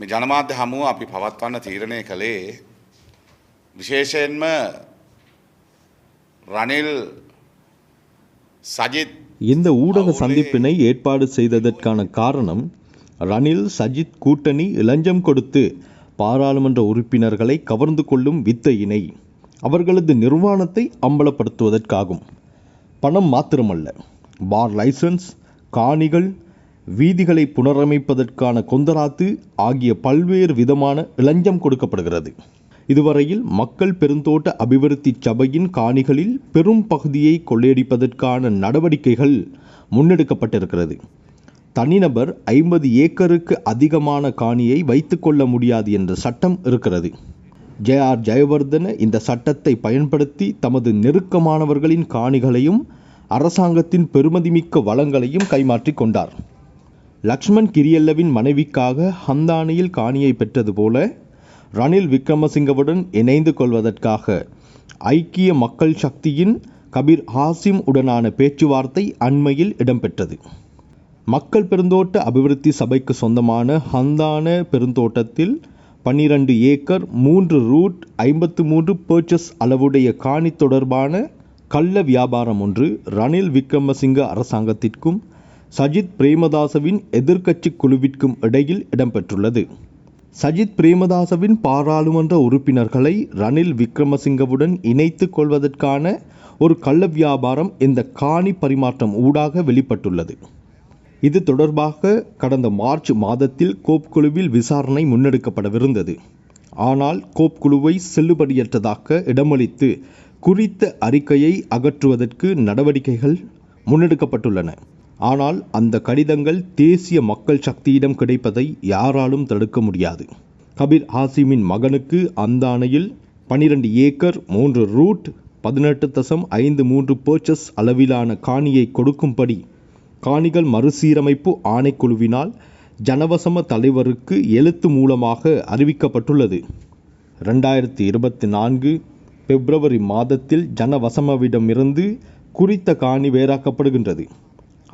මේ ජනමාධ්‍ය හමුව අපි පවත්වන්න තීරණය කළේ විශේෂයෙන්ම රනිල් සජිත් இந்த ஊடக சந்திப்பினை ஏற்பாடு செய்ததற்கான காரணம் ரணில் சஜித் கூட்டணி இளஞ்சம் கொடுத்து பாராளுமன்ற உறுப்பினர்களை கவர்ந்து கொள்ளும் வித்தையினை அவர்களது நிர்வாணத்தை அம்பலப்படுத்துவதற்காகும் பணம் மாத்திரமல்ல பார் லைசன்ஸ் காணிகள் வீதிகளை புனரமைப்பதற்கான கொந்தராத்து ஆகிய பல்வேறு விதமான இளஞ்சம் கொடுக்கப்படுகிறது. இதுவரையில் மக்கள் பெருந்தோட்ட அபிவிருத்தி சபையின் காணிகளில் பெரும் பகுதியை கொள்ளையடிப்பதற்கான நடவடிக்கைகள் முன்னெடுக்கப்பட்டிருக்கிறது. தனிநபர் ஐம்பது ஏக்கருக்கு அதிகமான காணியை வைத்துக்கொள்ள முடியாது என்ற சட்டம் இருக்கிறது. ஜே ஆர் ஜெயவர்தன இந்த சட்டத்தை பயன்படுத்தி தமது நெருக்கமானவர்களின் காணிகளையும் அரசாங்கத்தின் பெருமதிமிக்க வளங்களையும் கைமாற்றிக் கொண்டார். லக்ஷ்மண் கிரியல்லவின் மனைவிக்காக ஹந்தானியில் காணியை பெற்றது போல ரணில் விக்ரமசிங்கவுடன் இணைந்து கொள்வதற்காக ஐக்கிய மக்கள் சக்தியின் கபீர் ஹாசிம் உடனான பேச்சுவார்த்தை அண்மையில் இடம்பெற்றது. மக்கள் பெருந்தோட்ட அபிவிருத்தி சபைக்கு சொந்தமான ஹந்தான பெருந்தோட்டத்தில் பன்னிரண்டு ஏக்கர் மூன்று ரூட் ஐம்பத்து மூன்று பர்ச்சஸ் அளவுடைய காணி தொடர்பான கள்ள வியாபாரம் ஒன்று ரணில் விக்ரமசிங்க அரசாங்கத்திற்கும் சஜித் பிரேமதாசவின் எதிர்க்கட்சி குழுவிற்கும் இடையில் இடம்பெற்றுள்ளது. சஜித் பிரேமதாசவின் பாராளுமன்ற உறுப்பினர்களை ரணில் விக்ரமசிங்கவுடன் இணைத்துக் கொள்வதற்கான ஒரு கள்ள வியாபாரம் இந்த காணி பரிமாற்றம் ஊடாக வெளிப்பட்டுள்ளது. இது தொடர்பாக கடந்த மார்ச் மாதத்தில் கோப் குழுவில் விசாரணை முன்னெடுக்கப்படவிருந்தது. ஆனால் கோப் குழுவை செல்லுபடியற்றதாக இடமளித்து குறித்த அறிக்கையை அகற்றுவதற்கு நடவடிக்கைகள் முன்னெடுக்கப்பட்டுள்ளன. ஆனால் அந்த கடிதங்கள் தேசிய மக்கள் சக்தியிடம் கிடைப்பதை யாராலும் தடுக்க முடியாது. கபீர் ஹாசிமின் மகனுக்கு அந்த அணையில் பனிரெண்டு ஏக்கர் மூன்று ரூட் பதினெட்டு தசம் ஐந்து மூன்று பர்ச்சஸ் அளவிலான காணியை கொடுக்கும்படி காணிகள் மறுசீரமைப்பு ஆணைக்குழுவினால் ஜனவசம தலைவருக்கு எழுத்து மூலமாக அறிவிக்கப்பட்டுள்ளது. ரெண்டாயிரத்தி இருபத்தி நான்கு பிப்ரவரி மாதத்தில் ஜனவசமவிடமிருந்து குறித்த காணி வேறாக்கப்படுகின்றது.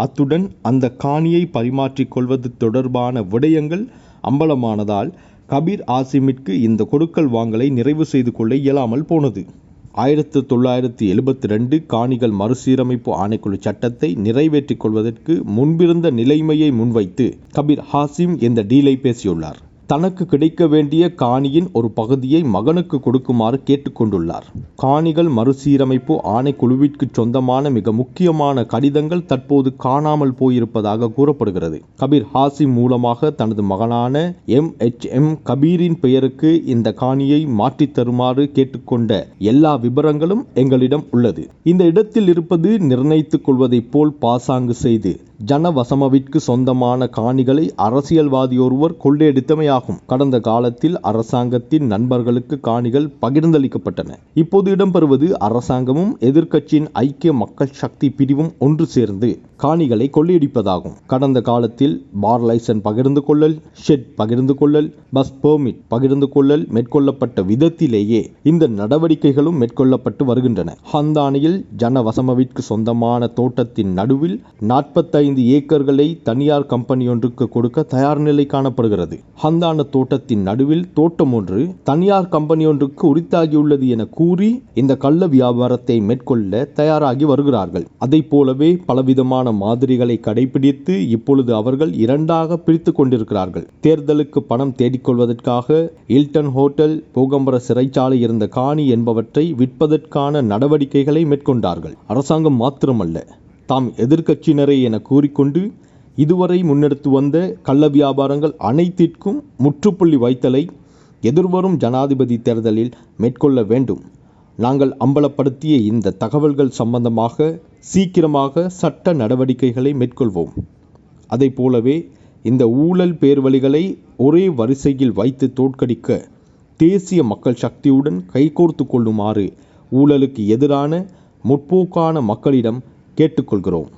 அத்துடன் அந்த காணியை பரிமாற்றிக் கொள்வது தொடர்பான விடயங்கள் அம்பலமானதால் கபீர் ஆசிமிற்கு இந்த கொடுக்கல் வாங்கலை நிறைவு செய்து கொள்ள இயலாமல் போனது. ஆயிரத்து தொள்ளாயிரத்தி எழுபத்தி ரெண்டு காணிகள் மறுசீரமைப்பு ஆணைக்குழு சட்டத்தை நிறைவேற்றிக் கொள்வதற்கு முன்பிருந்த நிலைமையை முன்வைத்து கபீர் ஹாசிம் இந்த டீலை பேசியுள்ளார். தனக்கு கிடைக்க வேண்டிய காணியின் ஒரு பகுதியை மகனுக்கு கொடுக்குமாறு கேட்டுக்கொண்டுள்ளார். காணிகள் மறுசீரமைப்பு ஆணைக்குழுவிற்கு சொந்தமான மிக முக்கியமான கடிதங்கள் தற்போது காணாமல் போயிருப்பதாக கூறப்படுகிறது. கபீர் ஹாசிம் மூலமாக தனது மகனான எம். எச். எம். கபீரின் பெயருக்கு இந்த காணியை மாற்றித் தருமாறு கேட்டுக்கொண்ட எல்லா விபரங்களும் எங்களிடம் உள்ளது. இந்த இடத்தில் இருப்பது நிர்ணயித்துக் கொள்வதைப் போல் பாசாங்கு செய்து ஜனவசமவிற்கு சொந்தமான காணிகளை அரசியல்வாதியொருவர் கொள்ளையடித்தமையாகும். கடந்த காலத்தில் அரசாங்கத்தின் நண்பர்களுக்கு காணிகள் பகிர்ந்தளிக்கப்பட்டன. இப்போது இடம்பெறுவது அரசாங்கமும் எதிர்க்கட்சியின் ஐக்கிய மக்கள் சக்தி பிரிவும் ஒன்று சேர்ந்து காணிகளை கொள்ளையடிப்பதாகும். கடந்த காலத்தில் பார் லைசன் பகிர்ந்து கொள்ளல் ஷெட் பகிர்ந்து கொள்ளல் பஸ் பெர்மிட் பகிர்ந்து கொள்ளல் மேற்கொள்ளப்பட்ட விதத்திலேயே இந்த நடவடிக்கைகளும் மேற்கொள்ளப்பட்டு வருகின்றன. ஹந்தானியில் ஜனவசமவிற்கு சொந்தமான தோட்டத்தின் நடுவில் நாற்பத்தைந்து ஏக்கர்களை தனியார் கம்பெனி ஒன்றுக்கு கொடுக்க தயார் நிலை காணப்படுகிறது. ஹந்தான தோட்டத்தின் நடுவில் தோட்டம் ஒன்று தனியார் கம்பெனி ஒன்றுக்கு உரித்தாகியுள்ளது என கூறி இந்த கள்ள வியாபாரத்தை மேற்கொள்ள தயாராகி வருகிறார்கள். அதை போலவே பலவிதமான மாதிரிகளை கடைபிடித்து இப்பொழுது அவர்கள் இரண்டாக பிரித்து கொண்டிருக்கிறார்கள். தேர்தலுக்கு பணம் தேடிக்கொள்வதற்காக இல்டன் ஹோட்டல் பூகம்பர சிறைச்சாலை இருந்த காணி என்பவற்றை விற்பதற்கான நடவடிக்கைகளை மேற்கொண்டார்கள். அரசாங்கம் மாத்திரமல்ல தாம் எதிர்க்கட்சியினரை என கூறிக்கொண்டு இதுவரை முன்னெடுத்து வந்த கள்ள வியாபாரங்கள் அனைத்திற்கும் முற்றுப்புள்ளி வைத்தலை எதிர்வரும் ஜனாதிபதி தேர்தலில் மேற்கொள்ள வேண்டும். நாங்கள் அம்பலப்படுத்திய இந்த தகவல்கள் சம்பந்தமாக சீக்கிரமாக சட்ட நடவடிக்கைகளை மேற்கொள்வோம். அதை போலவே இந்த ஊழல் பேர்வழிகளை ஒரே வரிசையில் வைத்து தோற்கடிக்க தேசிய மக்கள் சக்தியுடன் கைகோர்த்து கொள்ளுமாறு ஊழலுக்கு எதிரான முற்போக்கான மக்களிடம் கேட்டுக்கொள்கிறோம்.